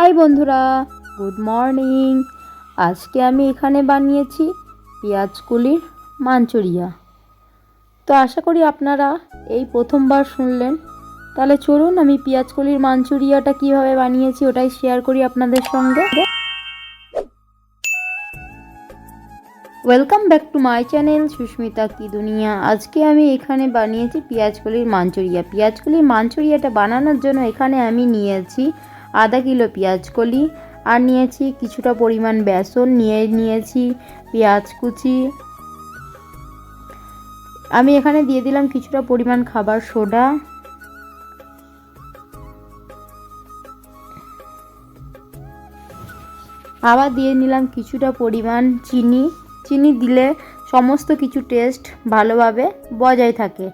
High বন্ধুরা, good morning. আজকে আমি এখানে বানিয়েছি পেঁয়াজকলির মাঞ্চুরিয়া। তো আশা করি আপনারা এই প্রথমবার শুনলেন। তাহলে চলুন আমি পেঁয়াজকলির মাঞ্চুরিয়াটা কীভাবে বানিয়েছি ওটাই শেয়ার করি আপনাদের সঙ্গে। Welcome back to my channel Susmita কি দুনিয়া। আজকে আমি এখানে বানিয়েছি পেঁয়াজকলির মাঞ্চুরিয়া। পেঁয়াজকলির মাঞ্চুরিয়াটা বানানোর জন্য এখানে আমি নিয়েছি আধা কিলো পেঁয়াজকলি আর নিয়েছি কিছুটা পরিমাণ বেসন, নিয়ে নিয়েছি পেঁয়াজ কুচি। আমি এখানে দিয়ে দিলাম কিছুটা পরিমাণ খাবার সোডা। আবার দিয়ে নিলাম কিছুটা পরিমাণ চিনি। চিনি দিলে সমস্ত কিছু টেস্ট ভালোভাবে বজায় থাকে।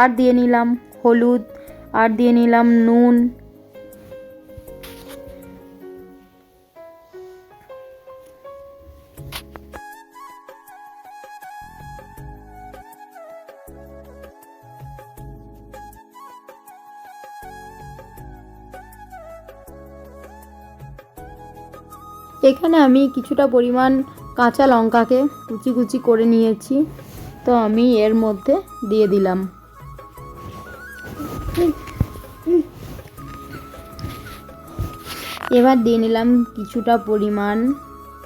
আর দিয়ে নিলাম হলুদ, আর দিয়ে নিলাম নুন। এখানে আমি কিছুটা পরিমাণ কাঁচা লঙ্কাকে কুচি কুচি করে নিয়েছি। তো আমি এর মধ্যে দিয়ে দিলাম। এবার দিয়ে নিলাম কিছুটা পরিমাণ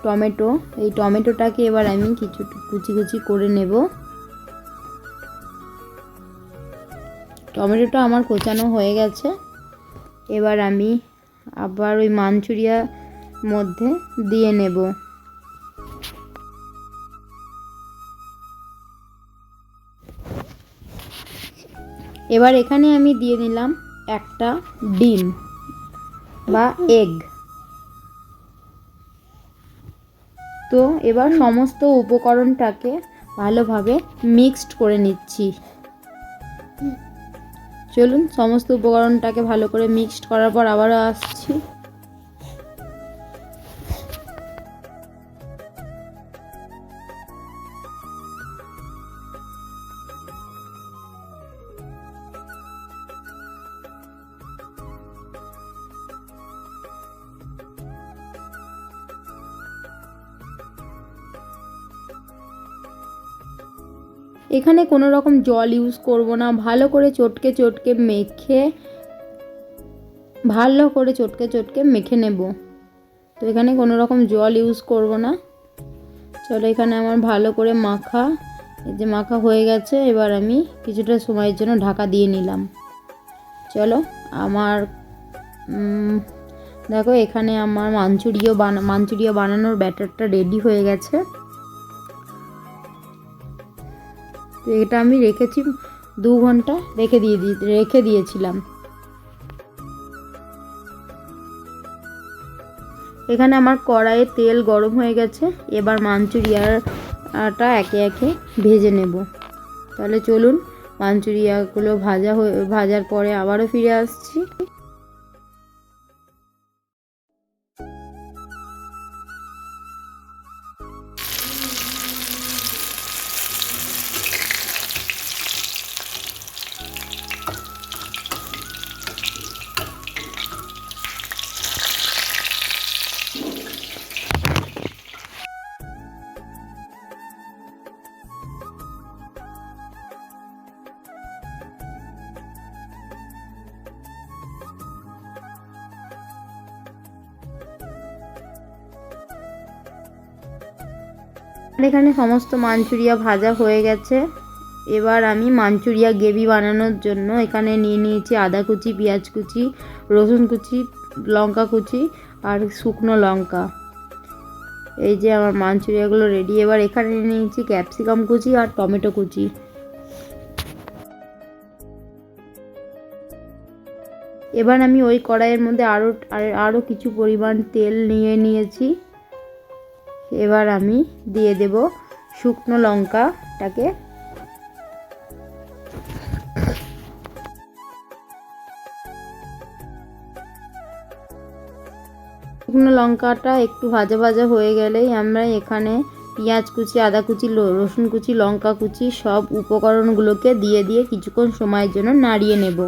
টমেটো। এই টমেটোটাকে এবার আমি কিছু কুচি কুচি করে নেব। টমেটোটা আমার কোচানো হয়ে গেছে। এবার আমি আবার ওই মাঞ্চুরিয়া মধ্যে দিয়ে নেব। এবার এখানে আমি দিয়ে নিলাম একটা ডিম বা এগ তো এবার সমস্ত উপকরণটাকে ভালোভাবে মিক্সড করে নিচ্ছি। চলুন, সমস্ত উপকরণটাকে ভালো করে মিক্সড করার পর আবারও আসছি। এখানে কোনো রকম জল ইউজ করব না। ভালো করে চটকে চটকে মেখে, ভালো করে চটকে চটকে মেখে নেব। তো এখানে কোনো রকম জল ইউজ করব না। চলো এখানে আমার ভালো করে মাখা, এই যে মাখা হয়ে গেছে, এবার আমি কিছুটা সময়ের জন্য ঢাকা দিয়ে নিলাম। চলো আমার দেখো এখানে আমার মাঞ্চুরিয়া বানা, মাঞ্চুরিয়া বানানোর ব্যাটারটা রেডি হয়ে গেছে। তো এটা আমি রেখেছি দু ঘণ্টা রেখে দিয়ে রেখে দিয়েছিলাম। এখানে আমার কড়াইয়ে তেল গরম হয়ে গেছে, এবার মাঞ্চুরিয়াটা একে একে ভেজে নেব। তাহলে চলুন, মাঞ্চুরিয়াগুলো ভাজা হয়ে ভাজার পরে আবারও ফিরে আসছি। এখানে সমস্ত মাঞ্চুরিয়া ভাজা হয়ে গেছে। এবার আমি মাঞ্চুরিয়া গ্রেভি বানানোর জন্য এখানে নিয়ে নিয়েছি আদা কুচি, পেঁয়াজ কুচি, রসুন কুচি, লঙ্কা কুচি আর শুকনো লঙ্কা। এই যে আমার মাঞ্চুরিয়াগুলো রেডি এবার এখানে নিয়ে নিয়েছি ক্যাপসিকাম কুচি আর টমেটো কুচি। এবার আমি ওই কড়াইয়ের মধ্যে আরও আরও কিছু পরিমাণ তেল নিয়ে নিয়েছি। এবার আমি দিয়ে দেব শুকনো লঙ্কাটাকে। শুকনো লঙ্কাটা একটু ভাজা ভাজা হয়ে গেলেই আমরা এখানে পেঁয়াজ কুচি, আদা কুচি রসুন কুচি, লঙ্কা কুচি সব উপকরণগুলোকে দিয়ে দিয়ে কিছুক্ষণ সময়ের জন্য নাড়িয়ে নেব।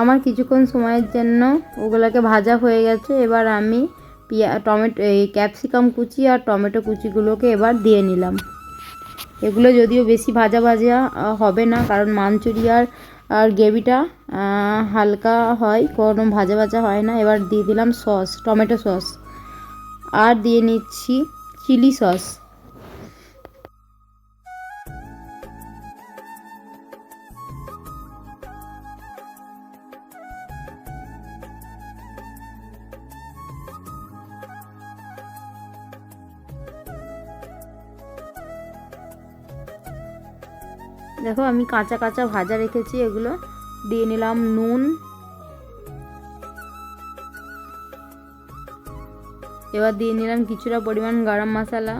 আমার কিছুক্ষণ সময়ের জন্য ওগুলোকে ভাজা হয়ে গেছে। এবার আমি পিয়া, টমেটো, এই ক্যাপসিকাম কুচি আর টমেটো কুচিগুলোকে এবার দিয়ে নিলাম। এগুলো যদিও বেশি ভাজা ভাজা হবে না, কারণ মাঞ্চুরিয়ার আর গ্রেভিটা হালকা হয়, কোনো ভাজা ভাজা হয় না। এবার দিয়ে দিলাম সস, টমেটো সস। আর দিয়ে নিচ্ছি চিলি সস। দেখো আমি কাঁচা কাঁচা ভাজা রেখেছি, এগুলো দিয়ে নিলাম নুন। এবার দিয়ে নিলাম কিছুটা পরিমাণ গরম মশলা।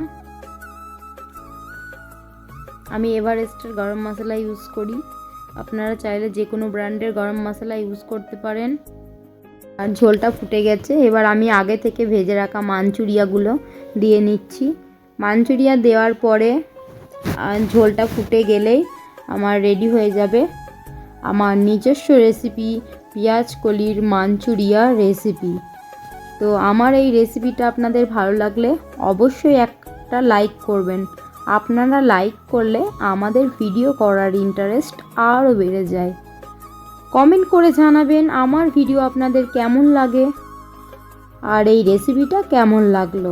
আমি এভারেস্টের গরম মশলা ইউজ করি। আপনারা চাইলে যে কোনো ব্র্যান্ডের গরম মশলা ইউজ করতে পারেন। আর ঝোলটা ফুটে গেছে, এবার আমি আগে থেকে ভেজে রাখা মাঞ্চুরিয়াগুলো দিয়ে নিচ্ছি। মাঞ্চুরিয়া দেওয়ার পরে ঝোলটা ফুটে গেলেই আমার রেডি হয়ে যাবে। আমার নিজস্ব রেসিপি পেঁয়াজ কলির মাঞ্চুরিয়া রেসিপি তো আমার এই রেসিপিটা আপনাদের ভালো লাগলে অবশ্যই একটা লাইক করবেন। আপনারা লাইক করলে আমাদের ভিডিও করার ইন্টারেস্ট আরও বেড়ে যায়। কমেন্ট করে জানাবেন আমার ভিডিও আপনাদের কেমন লাগে আর এই রেসিপিটা কেমন লাগল।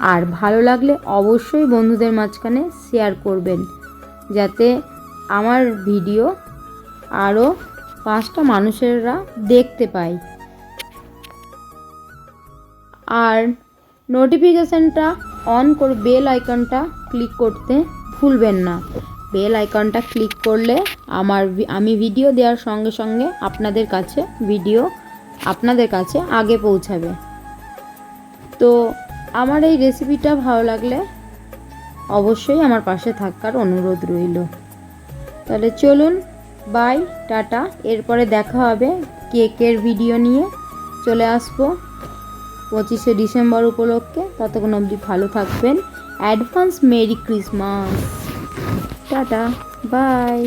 আর ভালো লাগলে অবশ্যই বন্ধুদের মাঝখানে শেয়ার করবেন। যাতে আমার ভিডিও আরও পাঁচটা মানুষেরা দেখতে পায়। আর নোটিফিকেশানটা অন করে বেল আইকনটা ক্লিক করতে ভুলবেন না। বেল আইকনটা ক্লিক করলে আমার আমি ভিডিও দেওয়ার সঙ্গে সঙ্গে আপনাদের কাছে ভিডিও আপনাদের কাছে আগে পৌঁছাবে। তো আমার এই রেসিপিটা ভালো লাগলে অবশ্যই আমার পাশে থাকার অনুরোধ রইল। তাহলে চলুন বাই টাটা। এরপরে দেখা হবে কেকের ভিডিও নিয়ে। চলে আসব পঁচিশে ডিসেম্বর উপলক্ষে। ততক্ষণ অবধি ভালো থাকবেন। Advance merry Christmas. Tata bye